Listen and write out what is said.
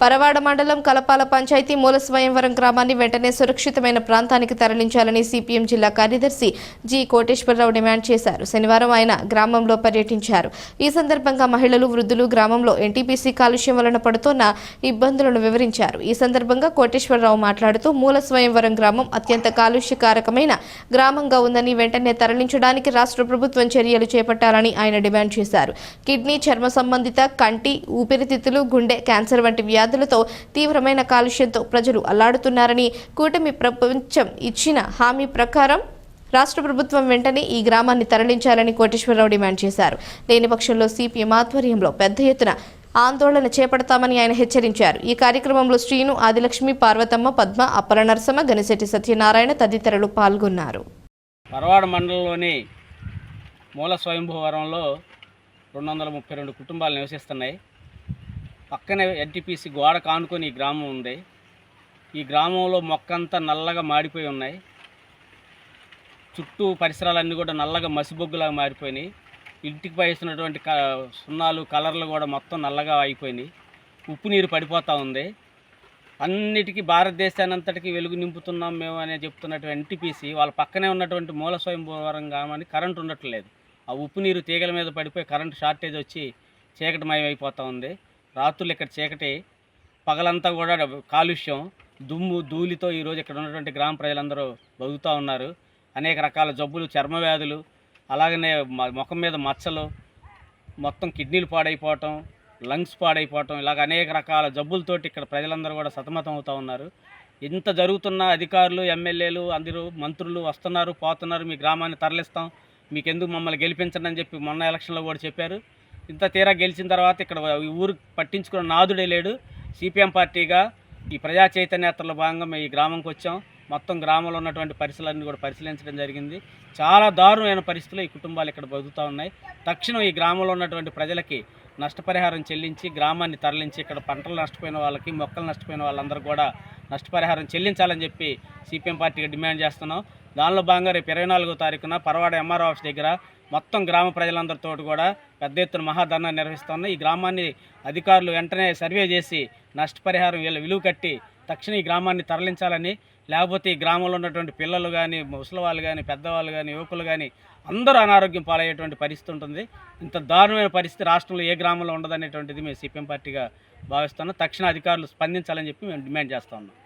పరవాడ మండలం కలపాల పంచాయతీ మూల స్వయంవరం గ్రామాన్ని వెంటనే సురక్షితమైన ప్రాంతానికి తరలించాలని సిపిఎం జిల్లా కార్యదర్శి జి కోటేశ్వరరావు డిమాండ్ చేశారు. శనివారం ఆయన గ్రామంలో పర్యటించారు. ఈ సందర్భంగా మహిళలు వృద్ధులు గ్రామంలో ఎన్టీపీసీ కాలుష్యం వలన పడుతున్న ఇబ్బందులను వివరించారు. ఈ సందర్భంగా కోటేశ్వరరావు మాట్లాడుతూ మూల స్వయంవరం గ్రామం అత్యంత కాలుష్యకారకమైన గ్రామంగా ఉందని వెంటనే తరలించడానికి రాష్ట్ర ప్రభుత్వం చర్యలు చేపట్టాలని ఆయన డిమాండ్ చేశారు. కిడ్నీ చర్మ సంబంధిత కంటి ఊపిరితిత్తులు గుండె క్యాన్సర్ వంటి వ్యాధి వ్యాధులతో తీవ్రమైన కాలుష్యంతో ప్రజలు అల్లాడుతున్నారని కూటమి ప్రపంచం ఇచ్చిన హామీ ప్రకారం రాష్ట్ర ప్రభుత్వం వెంటనే ఈ గ్రామాన్ని తరలించాలని కోటేశ్వరరావు డిమాండ్ చేశారు. లేని పక్షంలో సిపిఎం ఆధ్వర్యంలో పెద్ద ఎత్తున ఆందోళన చేపడతామని ఆయన హెచ్చరించారు. ఈ కార్యక్రమంలో శ్రీను ఆదిలక్ష్మి పార్వతమ్మ పద్మ అప్పల నరసమ్మ గనిశెట్టి సత్యనారాయణ తదితరులు పాల్గొన్నారు. పరవాడ మండలంలోని మూల స్వయంభూవరంలో రెండు వందల ముప్పై రెండు కుటుంబాలు నివసిస్తున్నాయి. పక్కనే ఎన్టీపీసీ గోడ కానుకొని ఈ గ్రామం ఉంది. ఈ గ్రామంలో మొక్కంతా నల్లగా మాడిపోయి ఉన్నాయి. చుట్టూ పరిసరాలన్నీ కూడా నల్లగా మసిబొగ్గులాగా మారిపోయినాయి. ఇంటికి వేసినటువంటి క సున్నాలు కలర్లు కూడా మొత్తం నల్లగా అయిపోయినాయి. ఉప్పు నీరు పడిపోతూ ఉంది. అన్నిటికీ భారతదేశాన్ని అంతటికీ వెలుగు నింపుతున్నాం మేము అనే చెప్తున్నటువంటి ఎన్టీపీసీ వాళ్ళ పక్కనే ఉన్నటువంటి మూల స్వయంభూవరం గ్రామానికి కరెంట్ ఉండట్లేదు. ఆ ఉప్పు నీరు తీగల మీద పడిపోయి కరెంట్ షార్టేజ్ వచ్చి చీకటమయం అయిపోతూ ఉంది. రాత్రులు ఇక్కడ చీకటి పగలంతా కూడా కాలుష్యం దుమ్ము ధూళితో ఈరోజు ఇక్కడ ఉన్నటువంటి గ్రామ ప్రజలందరూ బతుకుతూ ఉన్నారు. అనేక రకాల జబ్బులు చర్మ వ్యాధులు అలాగనే ముఖం మీద మచ్చలు మొత్తం కిడ్నీలు పాడైపోవటం లంగ్స్ పాడైపోవటం ఇలాగ అనేక రకాల జబ్బులతోటి ఇక్కడ ప్రజలందరూ కూడా సతమతం అవుతూ ఉన్నారు. ఇంత జరుగుతున్న అధికారులు ఎమ్మెల్యేలు అందరూ మంత్రులు వస్తున్నారు పోతున్నారు మీ గ్రామాన్ని తరలిస్తాం మీకెందుకు మమ్మల్ని గెలిపించండి అని చెప్పి మొన్న ఎలక్షన్లో కూడా చెప్పారు. ఇంత తీరా గెలిచిన తర్వాత ఇక్కడ ఊరు పట్టించుకున్న నాదుడే లేడు. సిపిఎం పార్టీగా ఈ ప్రజా చైతన్యతలో భాగంగా మేము ఈ గ్రామంకి వచ్చాం. మొత్తం గ్రామంలో ఉన్నటువంటి పరిసరాలన్నీ కూడా పరిశీలించడం జరిగింది. చాలా దారుణమైన పరిస్థితులు ఈ కుటుంబాలు ఇక్కడ బతుకుతూ ఉన్నాయి. తక్షణం ఈ గ్రామంలో ఉన్నటువంటి ప్రజలకి నష్టపరిహారం చెల్లించి గ్రామాన్ని తరలించి ఇక్కడ పంటలు నష్టపోయిన వాళ్ళకి మొక్కలు నష్టపోయిన వాళ్ళందరూ కూడా నష్టపరిహారం చెల్లించాలని చెప్పి సిపిఎం పార్టీగా డిమాండ్ చేస్తున్నాం. దానిలో భాగంగా రేపు ఇరవై నాలుగో తారీఖున పరవాడ ఎంఆర్ ఆఫీస్ దగ్గర మొత్తం గ్రామ ప్రజలందరితో కూడా పెద్ద ఎత్తున మహాధర్నా నిర్వహిస్తున్నాం ఈ గ్రామాన్ని అధికారులు వెంటనే సర్వే చేసి నష్టపరిహారం వీళ్ళ విలువ కట్టి తక్షణ ఈ గ్రామాన్ని తరలించాలని లేకపోతే ఈ గ్రామంలో ఉన్నటువంటి పిల్లలు కానీ ముసలి వాళ్ళు కానీ పెద్దవాళ్ళు కానీ యువకులు కానీ అందరూ అనారోగ్యం పాలయ్యేటువంటి పరిస్థితి ఉంటుంది. ఇంత దారుణమైన పరిస్థితి రాష్ట్రంలో ఏ గ్రామంలో ఉండదనేటువంటిది మేము సిపిఎం పార్టీగా భావిస్తున్నాం. తక్షణ అధికారులు స్పందించాలని చెప్పి మేము డిమాండ్ చేస్తా ఉన్నాం.